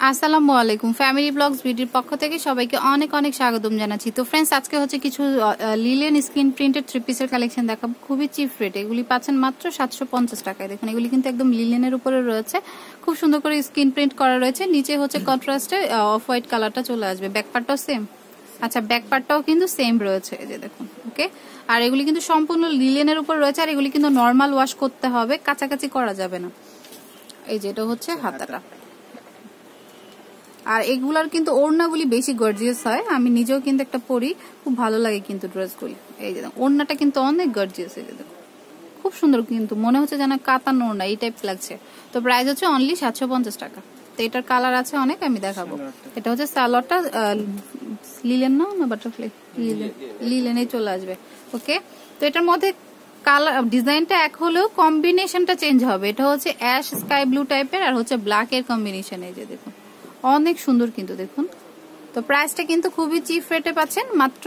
আসসালামু আলাইকুম। Family blogs ভিডিওর পক্ষ থেকে সবাইকে অনেক অনেক স্বাগতম জানাচ্ছি। তো ফ্রেন্ডস আজকে হচ্ছে কিছু লিলেন স্ক্রিন প্রিন্টেড থ্রি পিসের কালেকশন দেখাবো। খুবই চিপ রেট এগুলি পাচ্ছেন মাত্র সাতশো পঞ্চাশ টাকায়। দেখুন, এগুলি কিন্তু একদম লিলেনের উপরে রয়েছে। খুব সুন্দর করে স্ক্রিন প্রিন্ট করা রয়েছে। নিচে হচ্ছে কন্ট্রাস্টে অফ হোয়াইট কালারটা চলে আসবে। ব্যাক পার্টটাও সেম আচ্ছা ব্যাক পার্টটাও কিন্তু সেম রয়েছে। যে দেখুন ওকে আর এগুলি কিন্তু সম্পূর্ণ লিলেনের উপর রয়েছে। আর এগুলি কিন্তু নর্মাল ওয়াশ করতে হবে। কাছাকাছি করা যাবে না। এই যেটা হচ্ছে হাতাটা। আর এগুলার কিন্তু ওড়নাগুলি বেশি গর্জিয়াস হয়। আমি নিজেও কিন্তু একটা পরি, খুব ভালো লাগে কিন্তু ড্রেসগুলি। এই যে ওড়নাটা কিন্তু অনেক গর্জিয়াস এই যে খুব সুন্দর কিন্তু, মনে হচ্ছে যেন কাতান ওড়না, এই টাইপ লাগছে। তো প্রাইস হচ্ছে অনলি সাতশো পঞ্চাশ টাকা। তো এটার কালার আছে অনেক, আমি দেখাবো। এটা হচ্ছে সালোয়ারটা লিলেন না না বাটারফ্লাই লিলেন লিলেনে চলে আসবে। ওকে তো এটার মধ্যে কালার ডিজাইনটা এক হলেও কম্বিনেশনটা চেঞ্জ হবে। এটা হচ্ছে অ্যাশ স্কাই ব্লু টাইপের আর হচ্ছে ব্ল্যাক এর কম্বিনেশন এই যে দেখুন। অনেক সুন্দর কিন্তু, দেখুন। তো প্রাইসটা কিন্তু খুবই চিপ রেটে পাচ্ছেন, মাত্র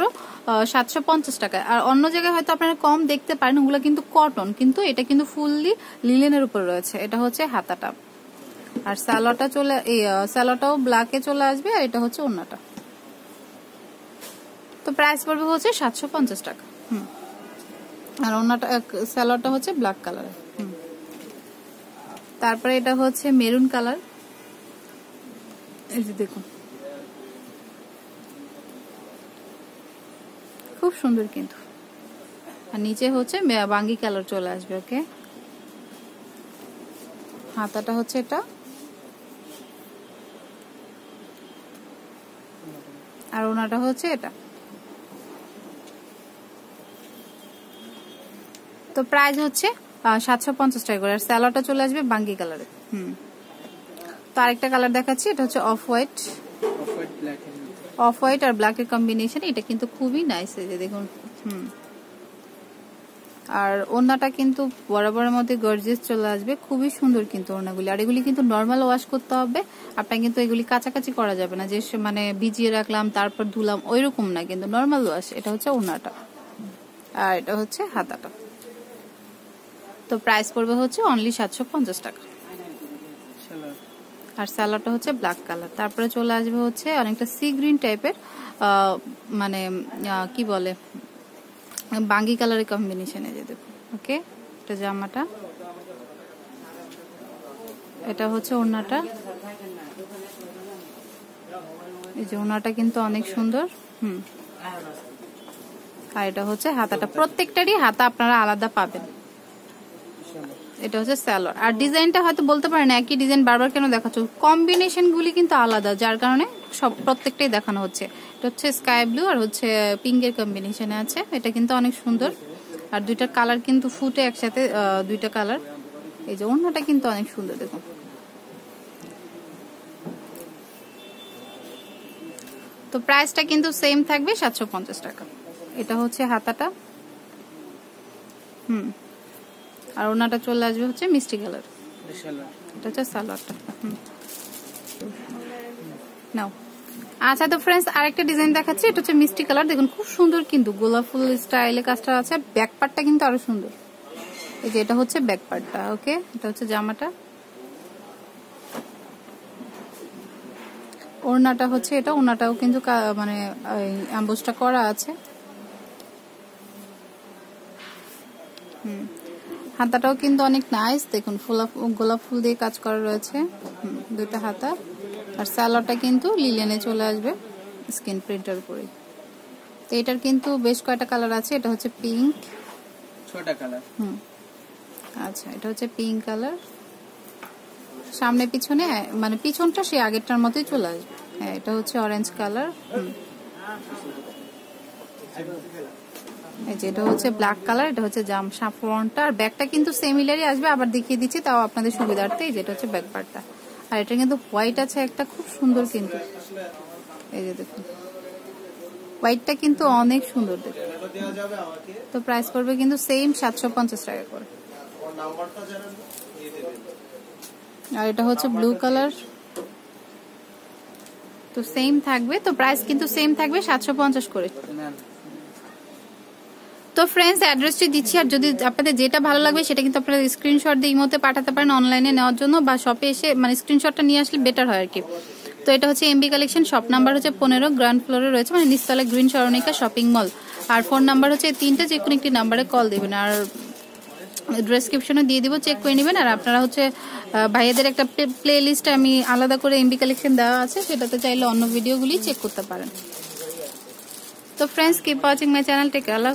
সাতশো পঞ্চাশ টাকা। আর অন্য জায়গায় হয়তো আপনারা কম দেখতে পারেন, ওগুলো কিন্তু কটন কিন্তু এটা কিন্তু ফুললি লিলেনের উপর রয়েছে। এটা হচ্ছে হাতাটা। আর স্যালোটা চলে স্যালোটাও ব্ল্যাকে চলে আসবে, আর এটা হচ্ছে অন্যটা তো প্রাইস পড়বে হচ্ছে সাতশো পঞ্চাশ টাকা। হুম। আর অন্যটা স্যালোটা হচ্ছে ব্ল্যাক কালারের হুম। তারপরে এটা হচ্ছে মেরুন কালার এই যে দেখুন। খুব সুন্দর কিন্তু। আর নিচে হচ্ছে বাঙ্গি কালার চলে আসবে, ওকে? হাতাটা হচ্ছে এটা। আর ওনাটা হচ্ছে এটা। তো প্রাইস হচ্ছে সাতশো পঞ্চাশ টাকা করে। আর স্যালাডটা চলে আসবে বাঙ্গি কালারে হুম। আরেকটা কালার দেখাচ্ছি, এটা হচ্ছে অফ হোয়াইট অফ হোয়াইট আর ব্ল্যাকের কম্বিনেশন এটা কিন্তু খুবই নাইস এই যে দেখুন, হুম। আর ওড়নাটা কিন্তু বরাবরের মধ্যে গর্জিয়াস চলে আসবে, খুবই সুন্দর কিন্তু ওড়নাগুলি। আর এগুলি কিন্তু নর্মাল ওয়াশ করতে হবে, আপনার কিন্তু এগুলি কাছাকাছি করা যাবে না, যে মানে ভিজিয়ে রাখলাম, তারপর ধুলাম ওই রকম না কিন্তু নর্মাল ওয়াশ এটা হচ্ছে ওড়নাটা। আর এটা হচ্ছে হাতাটা। তো প্রাইস পড়বে হচ্ছে অনলি সাতশো পঞ্চাশ টাকা। আর স্যালাডটা হচ্ছে ব্ল্যাক কালার। তারপরে চলে আসবে হচ্ছে অনেকটা সি গ্রিন টাইপের মানে কি বলে, বাঙ্গি কালারের কম্বিনেশনে যে দেখুন ওকে এটা জামাটা। এটা হচ্ছে ওড়নাটা। এই যে ওনাটা কিন্তু অনেক সুন্দর, হুম। আর এটা হচ্ছে হাতাটা। প্রত্যেকটারই হাতা আপনারা আলাদা পাবেন। এটা হচ্ছে স্যালোর। আর ডিজাইনটা হয়তো বলতে পারেন একই ডিজাইন বারবার কেন দেখাচ্ছ? কম্বিনেশন গুলি কিন্তু আলাদা, যার কারণে সব প্রত্যেকটাই দেখানো হচ্ছে। এটা হচ্ছে স্কাই ব্লু আর হচ্ছে পিঙ্কের কম্বিনেশনে আছে। এটা কিন্তু অনেক সুন্দর। আর দুইটা কালার কিন্তু ফুটে একসাথে দুইটা কালার এই যে অন্যটা কিন্তু অনেক সুন্দর, দেখুন। তো প্রাইসটা কিন্তু সেম থাকবে সাতশো পঞ্চাশ টাকা। এটা হচ্ছে হাতাটা। হুম। আর ওনাটা চলে আসবে হচ্ছে মিষ্টি কালার। এটা হচ্ছে সালোয়ারটা। নাও। আচ্ছা তো ফ্রেন্ডস আরেকটা ডিজাইন দেখাচ্ছি। এটা হচ্ছে মিষ্টি কালার। দেখুন খুব সুন্দর কিন্তু গোলাপ ফুল স্টাইলে কাজটা আছে। আর ব্যাক পার্টটা কিন্তু আরও সুন্দর। এই যে এটা হচ্ছে ব্যাক পার্টটা ওকে এটা হচ্ছে জামাটা। ওড়নাটা হচ্ছে এটা। ওড়নাটাও কিন্তু মানে অ্যাম্বোসটা করা আছে। হুম। হাতাটাও কিন্তু অনেক নাইস দেখুন ফুলা গোলাপ ফুল দিয়ে কাজ করা রয়েছে। দুইটা হাতা। আর স্যালাডটা কিন্তু লিলেনে চলে আসবে স্কিন প্রিন্টার করে। তো এটার কিন্তু বেশ কয়টা কালার আছে? এটা হচ্ছে পিঙ্ক ছটা কালার হুম। আচ্ছা এটা হচ্ছে পিঙ্ক কালার সামনে পিছনে মানে পিছনটা সেই আগেরটার মতোই চলে আসবে। হ্যাঁ এটা হচ্ছে অরেঞ্জ কালার হুম। এই যে হচ্ছে ব্ল্যাক কালার এটা হচ্ছে জাম ফ্রন্টটা আর ব্যাকটা কিন্তু সেমিলারই আসবে, আবার দেখিয়ে দিচ্ছি, তাও আপনাদের যেটা হচ্ছে আর এটা কিন্তু হোয়াইট আছে, একটা খুব সুন্দর কিন্তু। হোয়াইটটা কিন্তু অনেক সুন্দর তো প্রাইস পড়বে কিন্তু সেম সাতশো পঞ্চাশ টাকা করে। আর এটা হচ্ছে ব্লু কালার তো সেম থাকবে, তো প্রাইস কিন্তু সেম থাকবে সাতশো পঞ্চাশ করে। তো ফ্রেন্ডস অ্যাড্রেসটি দিচ্ছি। আর যদি আপনাদের যেটা ভালো লাগবে, সেটা কিন্তু আপনারা স্ক্রিনশট দিয়ে ইমোতে পাঠাতে পারেন অনলাইনে নেওয়ার জন্য বা শপে এসে মানে স্ক্রিনশটটা নিয়ে আসলে বেটার হয় আর কি। তো এটা হচ্ছে এমবি কালেকশন শপ নাম্বার হচ্ছে পনেরো গ্রাউন্ড ফ্লোরে রয়েছে মানে নিচতলা গ্রিন সরণিকা শপিং মল আর ফোন নাম্বার হচ্ছে তিনটে যে কোনো একটি নাম্বারে কল দেবেন। আর ডেসক্রিপশনে দিয়ে দিব চেক করে নেবেন। আর আপনারা হচ্ছে ভাইয়াদের একটা প্লে লিস্ট আমি আলাদা করে এমবি কালেকশন দেওয়া আছে, সেটাতে চাইলে অন্য ভিডিওগুলি চেক করতে পারেন। তো friends keep watching my channel tech আলাদা